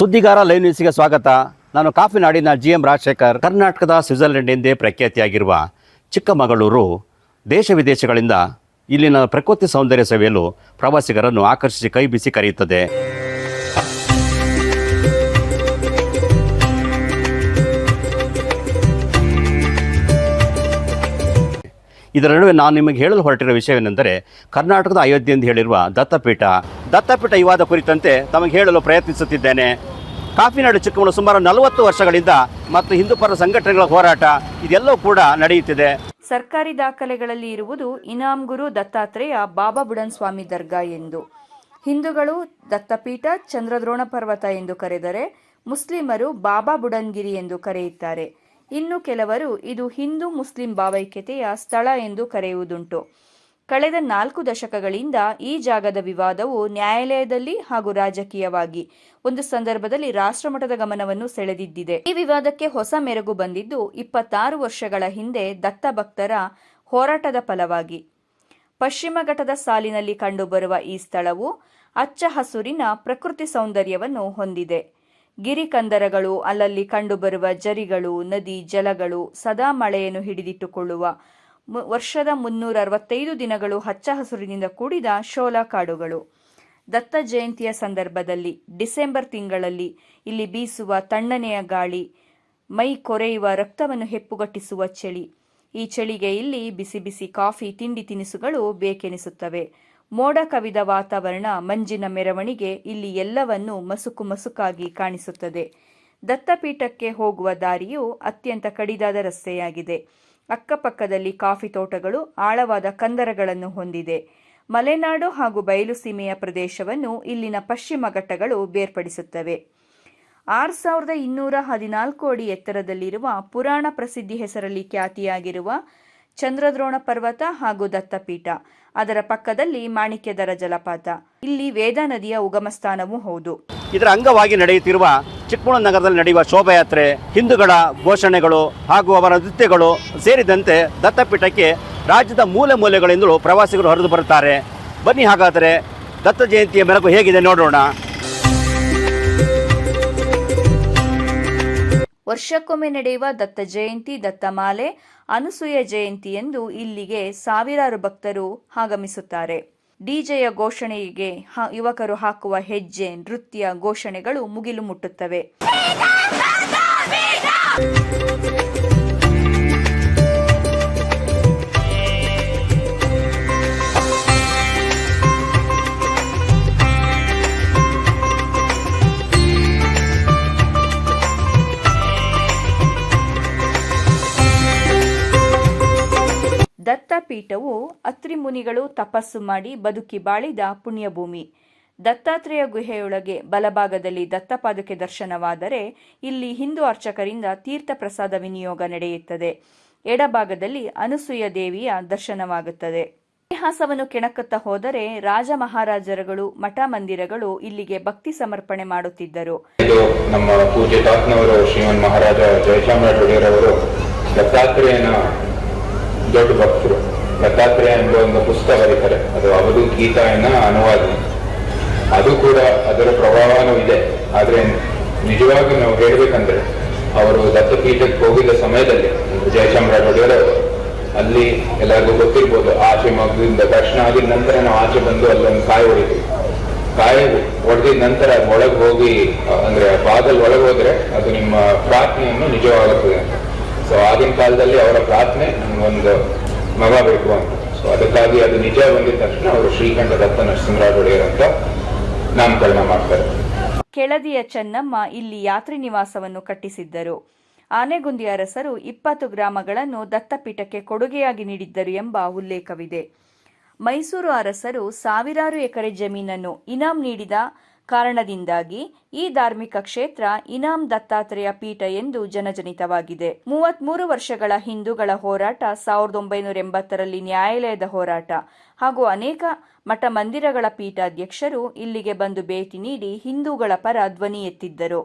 ಸುದ್ದಿಗಾರ live ನ್ಯೂಸ್ಗೆ ಸ್ವಾಗತ. ನಾನು ಕಾಫಿ ನಾಡಿನ ಜಿ ಎಂ ರಾಜಶೇಖರ್, ಕರ್ನಾಟಕದ ಸ್ವಿಟ್ಜರ್ಲೆಂಡ್ ಎಂದೇ ಪ್ರಖ್ಯಾತಿಯಾಗಿರುವ ಚಿಕ್ಕಮಗಳೂರು, ದೇಶ ವಿದೇಶಗಳಿಂದ ಇಲ್ಲಿನ ಪ್ರಕೃತಿ ಸೌಂದರ್ಯ ಸವಿಯಲು ಪ್ರವಾಸಿಗರನ್ನು ಆಕರ್ಷಿಸಿ ಕೈ ಬೀಸಿ ಕರೆಯುತ್ತದೆ. ಇದರ ನಡುವೆ ನಾನು ನಿಮಗೆ ಹೇಳಲು ಹೊರಟಿರುವ ವಿಷಯವೇನೆಂದರೆ ಕರ್ನಾಟಕದ ಅಯೋಧ್ಯೆ ಎಂದು ಹೇಳಿರುವ ದತ್ತಪೀಠ. ದತ್ತಪೀಠ ವಿವಾದ ಕುರಿತಂತೆ ತಮಗೆ ಹೇಳಲು ಪ್ರಯತ್ನಿಸುತ್ತಿದ್ದೇನೆ. ಕಾಫಿನಾಡು ಚಿಕ್ಕಮಗಳೂರು ಸುಮಾರು ನಲವತ್ತು ವರ್ಷಗಳಿಂದ ಮತ್ತು ಹಿಂದೂಪರ ಸಂಘಟನೆಗಳ ಹೋರಾಟ ಇದೆಲ್ಲವೂ ಕೂಡ ನಡೆಯುತ್ತಿದೆ. ಸರ್ಕಾರಿ ದಾಖಲೆಗಳಲ್ಲಿ ಇರುವುದು ಇನಾಮ್ ಗುರು ದತ್ತಾತ್ರೇಯ ಬಾಬಾ ಬುಡನ್ ಸ್ವಾಮಿ ದರ್ಗಾ ಎಂದು. ಹಿಂದೂಗಳು ದತ್ತಪೀಠ, ಚಂದ್ರದ್ರೋಣ ಪರ್ವತ ಎಂದು ಕರೆದರೆ ಮುಸ್ಲಿಮರು ಬಾಬಾ ಬುಡನ್ಗಿರಿ ಎಂದು ಕರೆಯುತ್ತಾರೆ. ಇನ್ನು ಕೆಲವರು ಇದು ಹಿಂದೂ ಮುಸ್ಲಿಂ ಭಾವೈಕ್ಯತೆಯ ಸ್ಥಳ ಎಂದು ಕರೆಯುವುದುಂಟು. ಕಳೆದ ನಾಲ್ಕು ದಶಕಗಳಿಂದ ಈ ಜಾಗದ ವಿವಾದವು ನ್ಯಾಯಾಲಯದಲ್ಲಿ ಹಾಗೂ ರಾಜಕೀಯವಾಗಿ ಒಂದು ಸಂದರ್ಭದಲ್ಲಿ ರಾಷ್ಟ್ರಮಟ್ಟದ ಗಮನವನ್ನು ಸೆಳೆದಿದ್ದಿದೆ. ಈ ವಿವಾದಕ್ಕೆ ಹೊಸ ಮೆರುಗು ಬಂದಿದ್ದು ಇಪ್ಪತ್ತಾರು ವರ್ಷಗಳ ಹಿಂದೆ ದತ್ತ ಭಕ್ತರ ಹೋರಾಟದ ಫಲವಾಗಿ. ಪಶ್ಚಿಮ ಘಟ್ಟದ ಸಾಲಿನಲ್ಲಿ ಕಂಡುಬರುವ ಈ ಸ್ಥಳವು ಅಚ್ಚ ಹಸುರಿನ ಪ್ರಕೃತಿ ಸೌಂದರ್ಯವನ್ನು ಹೊಂದಿದೆ. ಗಿರಿಕಂದರಗಳು ಅಲ್ಲಲ್ಲಿ ಕಂಡುಬರುವ ಜರಿಗಳು, ನದಿ, ಜಲಗಳು ಸದಾ ಮಳೆಯನ್ನು ಹಿಡಿದಿಟ್ಟುಕೊಳ್ಳುವ ವರ್ಷದ ಮುನ್ನೂರ ಅರವತ್ತೈದು ದಿನಗಳು ಹಚ್ಚ ಹಸುರಿನಿಂದ ಕೂಡಿದ ಶೋಲಾ ಕಾಡುಗಳು ದತ್ತ ಜಯಂತಿಯ ಸಂದರ್ಭದಲ್ಲಿ ಡಿಸೆಂಬರ್ ತಿಂಗಳಲ್ಲಿ ಇಲ್ಲಿ ಬೀಸುವ ತಣ್ಣನೆಯ ಗಾಳಿ, ಮೈ ಕೊರೆಯುವ ರಕ್ತವನ್ನು ಹೆಪ್ಪುಗಟ್ಟಿಸುವ ಚಳಿ. ಈ ಚಳಿಗೆ ಇಲ್ಲಿ ಬಿಸಿ ಬಿಸಿ ಕಾಫಿ, ತಿಂಡಿ ತಿನಿಸುಗಳು ಬೇಕೆನಿಸುತ್ತವೆ. ಮೋಡ ಕವಿದ ವಾತಾವರಣ ಮಂಜಿನ ಮೆರವಣಿಗೆ ಇಲ್ಲಿ ಎಲ್ಲವನ್ನೂ ಮಸುಕು ಮಸುಕಾಗಿ ಕಾಣಿಸುತ್ತದೆ. ದತ್ತಪೀಠಕ್ಕೆ ಹೋಗುವ ದಾರಿಯು ಅತ್ಯಂತ ಕಡಿದಾದ ರಸ್ತೆಯಾಗಿದೆ. ಅಕ್ಕಪಕ್ಕದಲ್ಲಿ ಕಾಫಿ ತೋಟಗಳು ಆಳವಾದ ಕಂದರಗಳನ್ನು ಹೊಂದಿದೆ. ಮಲೆನಾಡು ಹಾಗೂ ಬಯಲು ಸೀಮೆಯ ಪ್ರದೇಶವನ್ನು ಇಲ್ಲಿನ ಪಶ್ಚಿಮ ಘಟ್ಟಗಳು ಬೇರ್ಪಡಿಸುತ್ತವೆ. ಆರು ಸಾವಿರದ ಇನ್ನೂರ ಹದಿನಾಲ್ಕು ಅಡಿ ಎತ್ತರದಲ್ಲಿರುವ ಪುರಾಣ ಪ್ರಸಿದ್ಧಿ ಹೆಸರಲ್ಲಿ ಖ್ಯಾತಿಯಾಗಿರುವ ಚಂದ್ರದ್ರೋಣ ಪರ್ವತ ಹಾಗೂ ದತ್ತಪೀಠ. ಅದರ ಪಕ್ಕದಲ್ಲಿ ಮಾಣಿಕ್ಯದರ ಜಲಪಾತ. ಇಲ್ಲಿ ವೇದಾ ನದಿಯ ಉಗಮ ಸ್ಥಾನವೂ ಹೌದು. ಇದರ ಅಂಗವಾಗಿ ನಡೆಯುತ್ತಿರುವ ಚಿಕ್ಕಮಗಳೂರು ನಗರದಲ್ಲಿ ನಡೆಯುವ ಶೋಭಾಯಾತ್ರೆ, ಹಿಂದೂಗಳ ಘೋಷಣೆಗಳು ಹಾಗೂ ಅವರ ನೃತ್ಯಗಳು ಸೇರಿದಂತೆ ದತ್ತಪೀಠಕ್ಕೆ ರಾಜ್ಯದ ಮೂಲೆ ಮೂಲೆಗಳಿಂದಲೂ ಪ್ರವಾಸಿಗರು ಹರಿದು ಬರುತ್ತಾರೆ. ಬನ್ನಿ ಹಾಗಾದರೆ ದತ್ತ ಜಯಂತಿಯ ಮೆರಗು ಹೇಗಿದೆ ನೋಡೋಣ. ವರ್ಷಕ್ಕೊಮ್ಮೆ ನಡೆಯುವ ದತ್ತ ಜಯಂತಿ ದತ್ತಮಾಲೆ ಅನುಸೂಯ ಜಯಂತಿ ಎಂದು ಇಲ್ಲಿಗೆ ಸಾವಿರಾರು ಭಕ್ತರು ಆಗಮಿಸುತ್ತಾರೆ. ಡಿಜೆಯ ಘೋಷಣೆಗೆ ಯುವಕರು ಹಾಕುವ ಹೆಜ್ಜೆ, ನೃತ್ಯ ಘೋಷಣೆಗಳು ಮುಗಿಲು ಮುಟ್ಟುತ್ತವೆ. ದತ್ತಪೀಠವು ಅತ್ರಿ ಮುನಿಗಳು ತಪಸ್ಸು ಮಾಡಿ ಬದುಕಿ ಬಾಳಿದ ಪುಣ್ಯಭೂಮಿ. ದತ್ತಾತ್ರೇಯ ಗುಹೆಯೊಳಗೆ ಬಲಭಾಗದಲ್ಲಿ ದತ್ತಪಾದಕ್ಕೆ ದರ್ಶನವಾದರೆ ಇಲ್ಲಿ ಹಿಂದೂ ಅರ್ಚಕರಿಂದ ತೀರ್ಥ ಪ್ರಸಾದ ವಿನಿಯೋಗ ನಡೆಯುತ್ತದೆ. ಎಡಭಾಗದಲ್ಲಿ ಅನುಸೂಯ ದೇವಿಯ ದರ್ಶನವಾಗುತ್ತದೆ. ಇತಿಹಾಸವನ್ನು ಕೆಣಕುತ್ತಾ ಹೋದರೆ ರಾಜ ಮಹಾರಾಜರುಗಳು ಮಠ ಮಂದಿರಗಳು ಇಲ್ಲಿಗೆ ಭಕ್ತಿ ಸಮರ್ಪಣೆ ಮಾಡುತ್ತಿದ್ದರು. ನಮ್ಮ ಪೂಜ್ಯ ತಾತ್ನವರು, ಶ್ರೀಮನ್ ಮಹಾರಾಜ ಜಯಚಾಮರಾಜ ಒಡೆಯರವರು ದತ್ತಾತ್ರೇಯನ ದೊಡ್ಡ ಭಕ್ತರು. ದತ್ತಾತ್ರೇಯ ಎಂಬ ಒಂದು ಪುಸ್ತಕ ಬರೀತಾರೆ ಅದು ಅವರು ಗೀತಾಯನ ಅನುವಾದ. ಅದು ಕೂಡ ಅದರ ಪ್ರಭಾವನೂ ಇದೆ. ಆದ್ರೆ ನಿಜವಾಗಿ ನಾವು ಹೇಳ್ಬೇಕಂದ್ರೆ, ಅವರು ದತ್ತಪೀಠಕ್ಕೆ ಹೋಗಿದ್ದ ಸಮಯದಲ್ಲಿ ಜಯಚಾಮರಾಜ ಒಡೆಯರವರು ಅಲ್ಲಿ ಎಲ್ಲರಿಗೂ ಗೊತ್ತಿರ್ಬೋದು, ಆಚೆ ಮಗುವಿಂದ ದರ್ಶನ ಆಗಿದ ನಂತರ ನಾವು ಆಚೆ ಬಂದು ಅಲ್ಲೊಂದು ಕಾಯಿ ಹೊಡಿದ್ವಿ ಕಾಯಿ ಹೊಡೆದಿದ ನಂತರ ಒಳಗೆ ಹೋಗಿ, ಅಂದ್ರೆ ಬಾಗಲ್ ಒಳಗೆ ಹೋದ್ರೆ ಅದು ನಿಮ್ಮ ಪ್ರಾರ್ಥನೆಯನ್ನು ನಿಜವಾಗುತ್ತದೆ ಸೊ ಆಗಿನ ಕಾಲದಲ್ಲಿ ಅವರ ಪ್ರಾರ್ಥನೆ ಒಂದು ಮಗ ಬೇಕು ಅಂತ ಸೊ ಅದಕ್ಕಾಗಿ ಅದು ನಿಜ ಬಂದಿದ ತಕ್ಷಣ ಅವರು ಶ್ರೀಕಂಠ ದತ್ತ ನರಸಿಂಹರಾಜ್ ಒಡೆಯರ್ ಅಂತ ನಾಮಕರಣ ಮಾಡ್ತಾರೆ. ಕೆಳದಿಯ ಚೆನ್ನಮ್ಮ ಇಲ್ಲಿ ಯಾತ್ರಿ ನಿವಾಸವನ್ನು ಕಟ್ಟಿಸಿದ್ದರು. ಆನೆಗುಂದಿ ಅರಸರು ಇಪ್ಪತ್ತು ಗ್ರಾಮಗಳನ್ನು ದತ್ತಪೀಠಕ್ಕೆ ಕೊಡುಗೆಯಾಗಿ ನೀಡಿದ್ದರು ಎಂಬ ಉಲ್ಲೇಖವಿದೆ. ಮೈಸೂರು ಅರಸರು ಸಾವಿರಾರು ಎಕರೆ ಜಮೀನನ್ನು ಇನಾಂ ನೀಡಿದ ಕಾರಣದಿಂದಾಗಿ ಈ ಧಾರ್ಮಿಕ ಕ್ಷೇತ್ರ ಇನಾಂ ದತ್ತಾತ್ರೇಯ ಪೀಠ ಎಂದು ಜನಜನಿತವಾಗಿದೆ. ಮೂವತ್ಮೂರು ವರ್ಷಗಳ ಹಿಂದೂಗಳ ಹೋರಾಟ ಸಾವಿರದ ಒಂಬೈನೂರ ಎಂಬತ್ತರಲ್ಲಿ ನ್ಯಾಯಾಲಯದ ಹೋರಾಟ. ಹಾಗೂ ಅನೇಕ ಮಠ ಮಂದಿರಗಳ ಪೀಠಾಧ್ಯಕ್ಷರು ಇಲ್ಲಿಗೆ ಬಂದು ಭೇಟಿ ನೀಡಿ ಹಿಂದೂಗಳ ಪರ ಧ್ವನಿ ಎತ್ತಿದ್ದರು.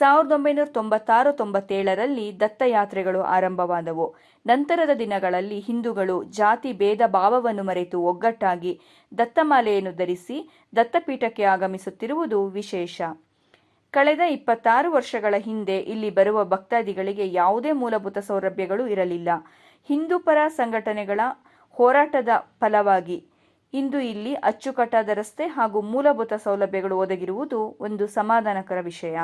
ಸಾವಿರದ ಒಂಬೈನೂರ ತೊಂಬತ್ತಾರು, ತೊಂಬತ್ತೇಳರಲ್ಲಿ ದತ್ತಯಾತ್ರೆಗಳು ಆರಂಭವಾದವು. ನಂತರದ ದಿನಗಳಲ್ಲಿ ಹಿಂದೂಗಳು ಜಾತಿ ಭೇದ ಭಾವವನ್ನು ಮರೆತು ಒಗ್ಗಟ್ಟಾಗಿ ದತ್ತಮಾಲೆಯನ್ನು ಧರಿಸಿ ದತ್ತಪೀಠಕ್ಕೆ ಆಗಮಿಸುತ್ತಿರುವುದು ವಿಶೇಷ. ಕಳೆದ ಇಪ್ಪತ್ತಾರು ವರ್ಷಗಳ ಹಿಂದೆ ಇಲ್ಲಿ ಬರುವ ಭಕ್ತಾದಿಗಳಿಗೆ ಯಾವುದೇ ಮೂಲಭೂತ ಸೌಲಭ್ಯಗಳು ಇರಲಿಲ್ಲ. ಹಿಂದೂ ಪರ ಸಂಘಟನೆಗಳ ಹೋರಾಟದ ಫಲವಾಗಿ ಇಂದು ಇಲ್ಲಿ ಅಚ್ಚುಕಟ್ಟಾದ ರಸ್ತೆ ಹಾಗೂ ಮೂಲಭೂತ ಸೌಲಭ್ಯಗಳು ಒದಗಿರುವುದು ಒಂದು ಸಮಾಧಾನಕರ ವಿಷಯ.